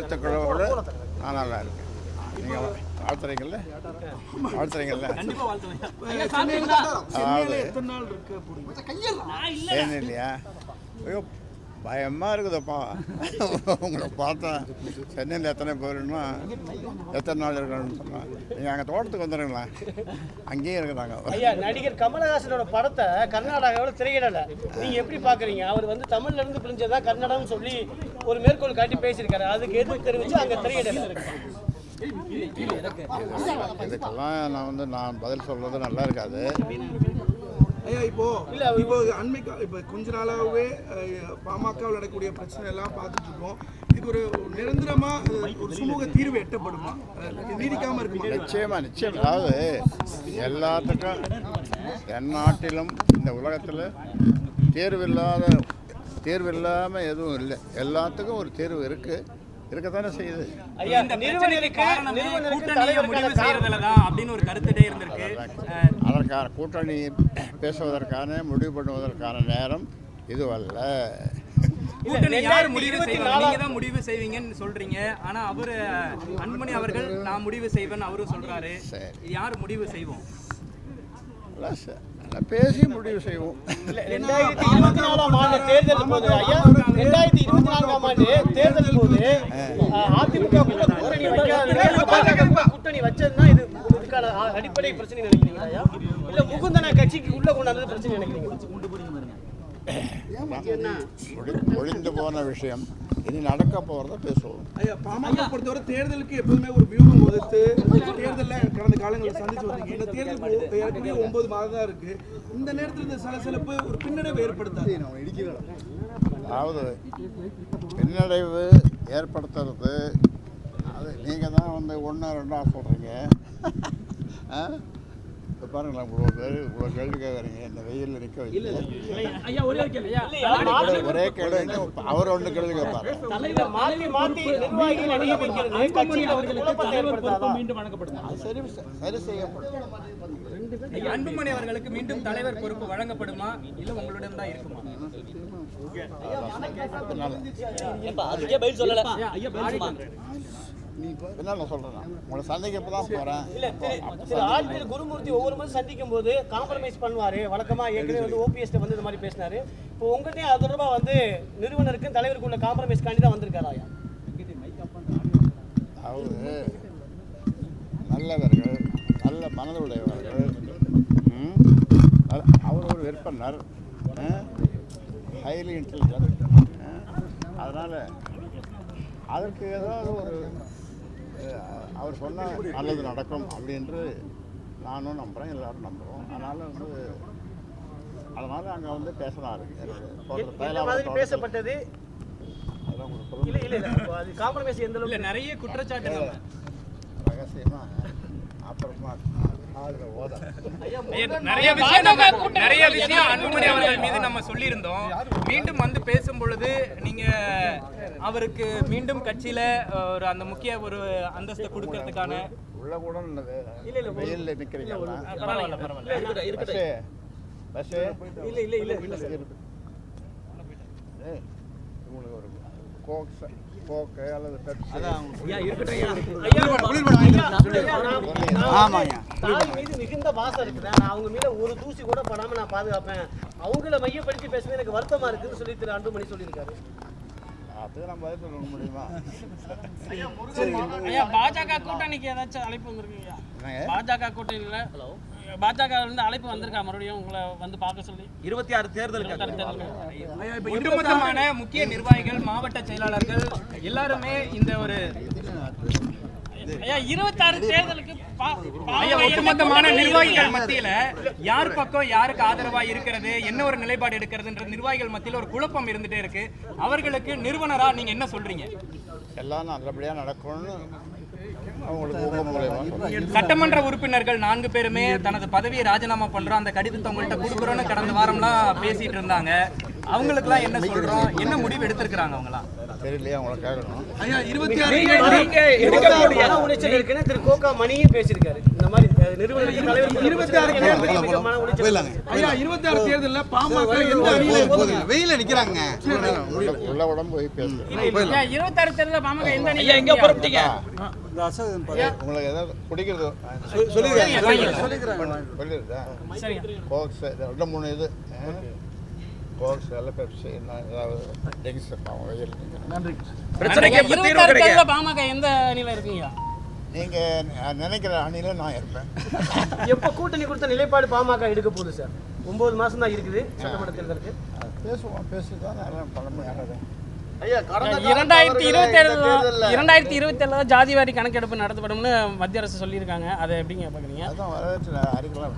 வாழ்த்துக்களோடு நான் நல்லா இருக்கேன். நீங்கள் வாழ்த்துறீங்கல்ல? வாழ்த்துறீங்கல்ல? இல்லையா? ஐயோ பயமாக இருக்குதுப்பா. உங்களை பார்த்தா சென்னையில் எத்தனை போயிருன்னா எத்தனை நாள் இருக்கணும்னு சொன்னால் நீங்கள் அங்கே தோட்டத்துக்கு வந்துடுங்களேன் அங்கேயே இருக்கிறாங்க ஐயா நடிகர் கமலஹாசனோட படத்தை கர்நாடகாவில் திரையிடல. நீங்க எப்படி பாக்குறீங்க? அவர் வந்து தமிழ்ல இருந்து பிரிஞ்சதா கன்னடம்னு சொல்லி ஒரு மேற்கோள் காட்டி பேசியிருக்காரு. அதுக்கு எதிர்ப்பு தெரிவிச்சு அங்க திரையிடல. இதுக்கெல்லாம் நான் வந்து நான் பதில் சொல்கிறது நல்லா இருக்காது. ஐயா இப்போ இப்போ அண்மை கா- இப்போ கொஞ்ச நாளாகவே பாமகவில் நடக்கக்கூடிய பிரச்சனை எல்லாம் பார்த்துட்டு இருக்கோம் இது ஒரு நிரந்தரமா ஒரு சுமூக தீர்வு எட்டப்படுமா? நீடிக்காம இருக்குமா? நிச்சயமா நிச்சயம். அதாவது எல்லாத்துக்கும் தென்னாட்டிலும் இந்த உலகத்தில் தேர்வில்லாத தேர்வு இல்லாமல் எதுவும் இல்லை. எல்லாத்துக்கும் ஒரு தேர்வு இருக்குது இருக்கத்தானே செய்யுது? அதற்கான கூட்டணி பேசுவதற்கான முடிவு பண்ணுவதற்கான நேரம் இதுவல்ல. கூட்டணி யார் முடிவு இருபத்தி செய்வாங்க? நாலாம் நீங்க தான் முடிவு செய்வீங்கன்னு சொல்றீங்க. ஆனா அவரு அன்புமணி அவர்கள் நான் முடிவு செய்வேன் அவரும் சொல்றாரு. சரி. யார் முடிவு செய்வோம்? நல்லா ச- நல்லா பேசி முடிவு செய்வோம். ரெண்டாயிரத்தி இருபத்தி நாலாம் ஆண்டு தேர்தல் போது ஐயா ரெண்டாயிரத்தி இருபத்தி நான்காம் ஆண்டு தேர்தல் போது அதிமுக கூட்டணி வைக்காதது கூட்டணி வச்சதுன்னா இது இதுக்கான அடிப்படை பிரச்சனை நினைக்கிறீங்களா ஐயா? இல்ல முகுந்தன கட்சிக்கு உள்ள கொண்டாந்தது பிரச்சனை நினைக்கிறீங்க ஒளிந்து போன விஷயம். இனி நடக்க போகிறத பேசுவோம். ஐயா பாமக பொறுத்தவரை தேர்தலுக்கு எப்போதுமே ஒரு வியூகம் வகுத்து தேர்தலில் கடந்த காலங்களில் சந்திச்சு வந்தீங்க. இந்த தேர்தலுக்கு ஏற்கனவே ஒன்பது மாதம் தான் இருக்கு. இந்த நேரத்தில் இந்த சலசலப்பு ஒரு பின்னடைவு ஏற்படுத்தாது. அதாவது பின்னடைவு ஏற்படுத்துறது அது நீங்கள் தான் வந்து ஒன்றா ரெண்டா சொல்கிறீங்க இப்போ பாருங்களேன் இவ்வளோ பேர் இவ்வளோ கேள்வி கேட்குறீங்க இந்த வெயிலில் நிற்க வைக்கல. ஐயா ஒரே கேள்வி அவர் ஒன்று கேள்வி கேட்பாரு. சரி சரி செய்யப்படும். அன்புமணி அவர்களுக்கு மீண்டும் தலைவர் பொறுப்பு வழங்கப்படுமா? இல்ல உங்களிடம் தான் இருக்குமா? என்ன நான். சொல்கிறேன் உங்களை சந்தைக்கு இப்போ தான் போகிறேன் இல்ல ஆர்பிஎல் குருமூர்த்தி ஒவ்வொரு முறை சந்திக்கும் போது காம்ப்ரமைஸ் பண்ணுவாரு. வழக்கமா ஏற்கனவே வந்து ஓபிஎஸ் வந்து இந்த மாதிரி பேசினாரு. இப்போ உங்கள்கிட்டயும் அது தொடர்பா வந்து நிறுவனருக்கும் தலைவருக்குள்ள காம்ப்ரமைஸ் காண்டி தான் வந்திருக்காரா அதாவது நல்லவர்கள் நல்ல மனதுடையவர்கள் அவர் ஒரு விற்பனர் ஹைலி இன்டெலிஜென்ட் அதனால் அதற்கு ஏதாவது ஒரு அவர் சொன்னால் நல்லது நடக்கும் அப்படின்று நானும் நம்புகிறேன் எல்லாரும் நம்புகிறோம் அதனால் வந்து அதனால் அங்கே வந்து பேசினார் பேசப்பட்டது? இல்ல இல்ல அது காம்ப்ரமைஸ் எந்த நிறைய குற்றச்சாட்டுகள் ரகசியமா அப்புறமா நிறைய விஷயம் நம்ம நிறைய விஷயம் அன்புமணி அவர்கள் மீது நம்ம சொல்லியிருந்தோம். மீண்டும் வந்து பேசும் பொழுது நீங்க அவருக்கு மீண்டும் கட்சியில ஒரு அந்த முக்கிய ஒரு அந்தஸ்து கொடுக்கறதுக்கான உள்ள கூட இல்ல, இல்ல, வெயில்ல நிக்கிறீங்களா பரவாயில்ல பரவாயில்ல. பஸ்ஸு இல்ல இல்ல இல்ல இல்ல உங்களுக்கு ஒரு கோக் ச- கோக்கு அல்லது தாய் மீது மிகுந்த பாசம் இருக்குது. நான் அவங்க மீது ஒரு தூசி கூட படாம நான் பாதுகாப்பேன். அவங்கள மையப்படுத்தி பேசுறது எனக்கு வருத்தமா இருக்குன்னு சொல்லி திரு அன்புமணி சொல்லியிருக்காரு. நம்ம சொல்ல முடியுமா? ஐயா பாஜக கூட்டணிக்கு ஏதாச்சும் அழைப்பு வந்திருக்கீங்க பாஜக கூட்டணியில பாஜக இருந்து அழைப்பு வந்திருக்கா? மறுபடியும் உங்களை வந்து பார்க்க சொல்லி? இருபத்தி ஆறு தேர்தலுக்கு ஒட்டுமொத்தமான முக்கிய நிர்வாகிகள் மாவட்ட செயலாளர்கள் எல்லாருமே இந்த ஒரு இருபத்தாறு தேர்தலுக்கு ஒட்டுமொத்தமான நிர்வாகிகள் மத்தியில யார் பக்கம் யாருக்கு ஆதரவா இருக்கிறது என்ன ஒரு நிலைப்பாடு எடுக்கிறதுன்ற நிர்வாகிகள் மத்தியில ஒரு குழப்பம் இருந்துட்டே இருக்கு. அவர்களுக்கு நிறுவனரா நீங்க என்ன சொல்றீங்க? எல்லாம் நல்லபடியாக நடக்கும்னு சட்டமன்ற உறுப்பினர்கள் நான்கு பேருமே தனது பதவியை ராஜினாமா பண்றோம். அந்த கடிதத்தை உங்கள்கிட்ட கொடுக்குறோன்னு கடந்த வாரம்லாம் பேசிட்டு இருந்தாங்க. அவங்களுக்குலாம் என்ன சொல்றோம்? என்ன முடிவு எடுத்திருக்கிறாங்க அவங்களாம்? தெரியலையே அவங்கள கேட்கணும். ஐயா இருபத்தி ஆறு உளைச்சல் இருக்குன்னு திரு கோகா மணியும் பேசியிருக்காரு. இந்த மாதிரி இருபத்தி ஆறு இருபத்தி ஆறு தேர்தலில் பாமக எந்த அணியில. வெயில நிக்கிறாங்க. உள்ள உடம்பு போய் ஐயா, இருபத்தாறு தேர்தலில் பாமக எந்த அணியில எங்க புறப்பட்டீங்க? உங்களுக்கு ஏதாவது பிடிக்கிறது? சரிங்க. கோக்ஸ் ரெண்டு மூணு இது. கோக்ஸ் எல்லாம் பெப்சி ஏதாவது ட்ரிங்க்ஸ் அவங்க பாமக எந்த அணியில இருக்கீங்க நீங்கள் நினைக்கிற அணியில் நான் இருப்பேன். எப்போ கூட்டணி கொடுத்த நிலைப்பாடு பாமக எடுக்க போகுது சார்? ஒன்பது மாசம் தான் இருக்குது சட்டமன்ற தேர்தலுக்கு. பேசுவோம் பேசி தான் எல்லாம் பண்ண முடியாது இரண்டாயிரத்தி இருபத்தி ஏழுல இரண்டாயிரத்தி இருபத்தி ஏழுல ஜாதிவாரி கணக்கெடுப்பு நடத்தப்படும்னு மத்திய அரசு சொல்லியிருக்காங்க. அதை எப்படிங்க பாக்குறீங்க அதான் வரவேற்று அறிக்கலாம்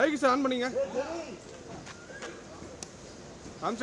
சரி சார் ஆன் பண்ணிங்க. அம்ச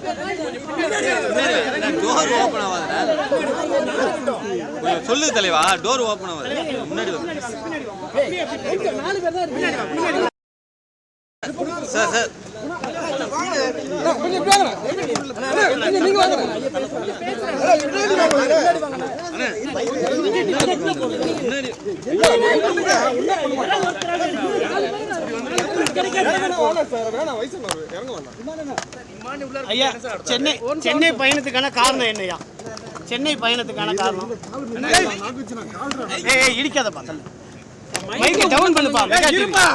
டோர் ஓப்பன் ஆகாதுடா கொஞ்சம் சொல்லு தலைவா டோர் ஓப்பன் ஆகாது முன்னாடி வந்து சார் சார் வேணாம். இறங்க ஐயா சென்னை சென்னை பயணத்துக்கான காரணம் என்னய்யா சென்னை பயணத்துக்கான காரணம்? ஏய், ஏய் இடிக்காதப்பா தள்ளு. மைக்கை டவுன் பண்ணுப்பா இருப்பா.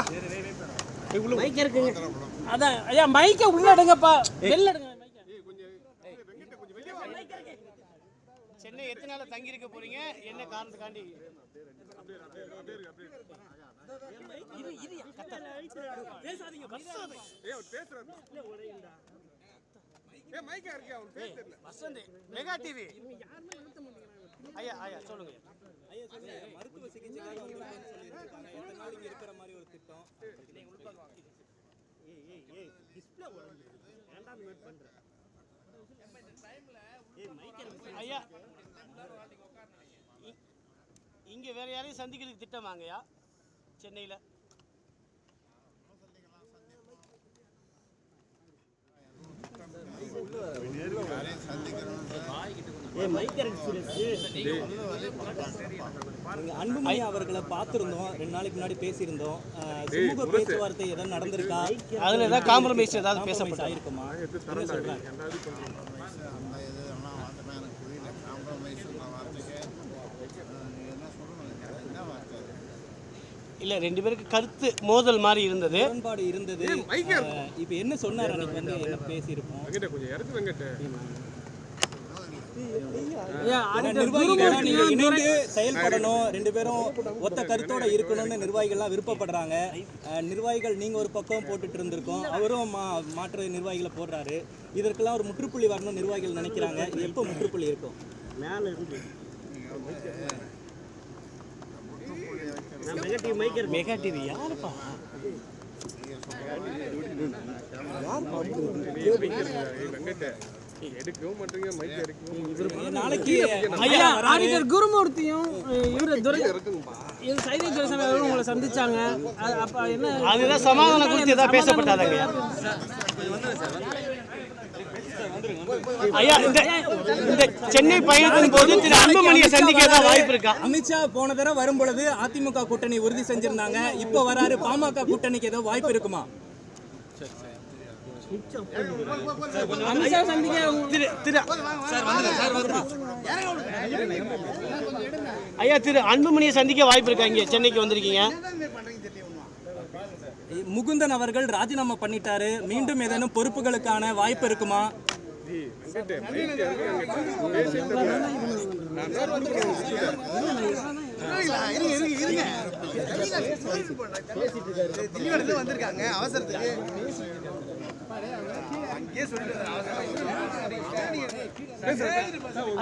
மைக் இருக்குங்க. அதான் ஐயா மைக்கை உள்ள எடுங்கப்பா. வெளில எடுங்க மைக்கை. சென்னை எத்தனை நாள் தங்கி இருக்க போறீங்க? என்ன காரணத்துக்காண்டி. பேசாதீங்க, பேசுறாரு. ஏய் மைக்கா இருக்கியா அவன் தெரியல. வசந்த், மெகா டிவி ஐயா ஐயா சொல்லுங்க. ஐயா இ- இங்க வேற யாரையும் சந்திக்கிறதுக்கு திட்டம் வாங்கயா சென்னையில. அன்புமணி அவர்களை பார்த்திருந்தோம். ரெண்டு நாளைக்கு முன்னாடி பேசியிருந்தோம். சுமூக பேச்சுவார்த்தை ஏதாவது நடந்திருக்கா? அதுல ஏதாவது காம்ப்ரமைஸ் ஏதாவது பேசப்பட்டா ஆயிருக்குமா? என்ன சொல்றாங்க அந்த இதெல்லாம் வார்த்தை எனக்கு புரியல காம்ப்ரமைஸ் வார்த்தைக்கு நீங்கள் என்ன சொல்லணும் என்ன வார்த்தை அது? இல்ல ரெண்டு பேருக்கு கருத்து மோதல் மாதிரி இருந்தது. உடன்பாடு இருந்தது. இப்ப என்ன சொன்னார்? அன்னைக்கு வந்து என்ன பேசியிருப்போம்? இணைந்து செயல்படணும். ரெண்டு பேரும் ஒத்த கருத்தோட இருக்கணும்னு நிர்வாகிகள்லாம் விருப்பப்படுறாங்க. நிர்வாகிகள் நீங்க ஒரு பக்கம் போட்டுட்டு இருந்திருக்கோம். அவரும் மா மாற்று நிர்வாகிகளை போடுறாரு. இதற்கெல்லாம் ஒரு முற்றுப்புள்ளி வரணும்னு நிர்வாகிகள் நினைக்கிறாங்க. எப்போ முற்றுப்புள்ளி இருக்கும்? மெகா டிவி யாருப்பா? குருமூர்த்தியும் இவரு துரை சைதை துரைசாமி உங்களை சந்திச்சாங்க. அப்ப என்ன அதுதான் சமாதானம் குறித்து ஏதாவது பேசப்பட்டாதாங்க ஐயா இந்த இந்த சென்னை பயணத்தின் போது திரு அன்புமணியை சந்திக்க ஏதாவது வாய்ப்பு இருக்கா? அமித்ஷா போன தடவை வரும் பொழுது அதிமுக கூட்டணி உறுதி செஞ்சிருந்தாங்க. இப்போ வராரு பாமக கூட்டணிக்கு ஏதோ வாய்ப்பு இருக்குமா? ஐயா திரு அன்புமணியை சந்திக்க வாய்ப்பு இருக்கா இங்க? சென்னைக்கு வந்திருக்கீங்க. முகுந்தன் அவர்கள் ராஜினாமா பண்ணிட்டாரு. மீண்டும் ஏதேனும் பொறுப்புகளுக்கான வாய்ப்பு இருக்குமா? வந்திருக்காங்க அவசரத்துக்கு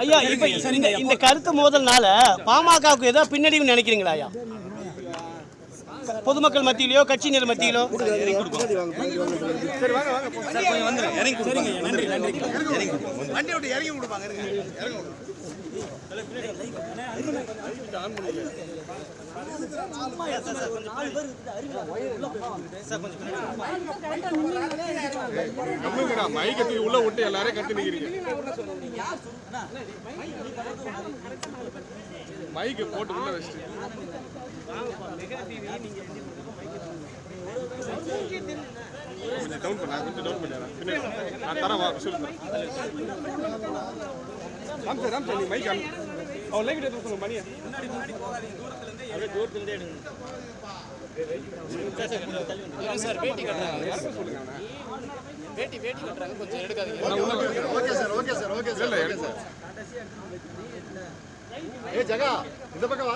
ஐயா இப்ப இந்த இந்த கருத்து மோதல்னால பாமகவுக்கு ஏதோ பின்னடைவு நினைக்கிறீங்களா ஐயா? பொதுமக்கள் மத்தியிலோ கட்சியினர் மத்தியிலோ கம்முங்கடா மைக் தூக்கி உள்ள விட்டு எல்லாரையும் கட்டி நிக்கிறீங்க. மைக் போட்டு உள்ள வச்சு கொஞ்சம் டவுன் பண்ண கொஞ்சம் டவுன் பண்ணிடுறேன் நான் தரேன் வா சொல்லுங்க ராம் சார் ராம் சார் நீ மைக் அவன் லைவ் எடுத்து சொல்லுங்க மணியை okay sir okay sir okay sir okay sir. ஏ ஜகா இந்த பக்கம் வா.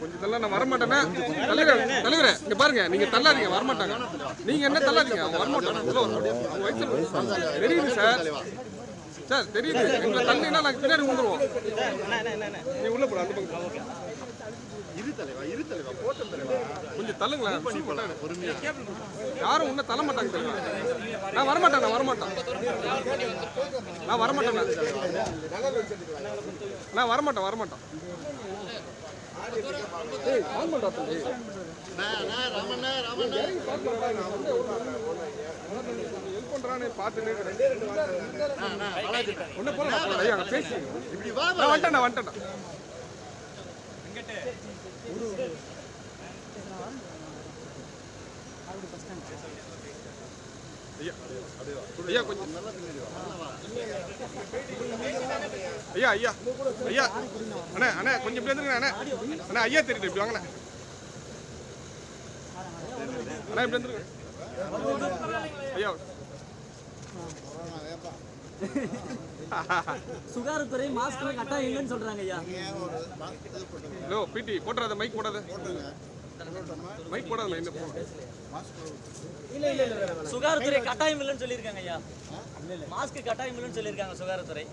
கொஞ்சம் தள்ள நான் வரமாட்டேன்னா தலைவர் தலைவரே இங்க பாருங்க நீங்க தள்ளாதீங்க வரமாட்டாங்க. நீங்க என்ன தள்ளாதீங்க? வரமாட்டாங்க தெரியுது சார். சார் தெரியுது. எங்களை தள்ளினா நாங்க பின்னாடி வந்துருவோம் நீ உள்ள போட அந்த பக்கம். இரு தலைவா இரு தலைவா போட்டும் தலைவா கொஞ்சம் தள்ளுங்களேன். பொறுமையா. யாரும் உன்ன தள்ள மாட்டாங்க நான் வரமாட்டேன் நான் வரமாட்டேன். நான் வரமாட்டேன் நான். நான் வரமாட்டேன் வரமாட்டேன். வந்துட்டேன் நான் வந்துட்டேன் ஐயா ஐயா கொஞ்சம் ஐயா ஐயா. ஐயா. அண்ணா அண்ணா கொஞ்சம் இப்படி வந்துருங்க அண்ணா. அண்ணா ஐயா தெரியுது இப்படி வாங்கண்ணா. அண்ணா இப்படி வந்துருங்க ஐயா. சுகாதாரத்துறை மாஸ்க் கட்டாயம் இல்லைன்னு சொல்றாங்க ஐயா. ஹலோ பிடி போட்டுறாத மைக் போடாத. மைக் போடாத என்ன போ சுகாதாரத்துறை கட்டாயம் இல்லைன்னு சொல்லியிருக்காங்க ஐயா. மாஸ்க் கட்டாயம் இல்லைன்னு சொல்லியிருக்காங்க சுகாதாரத்துறை.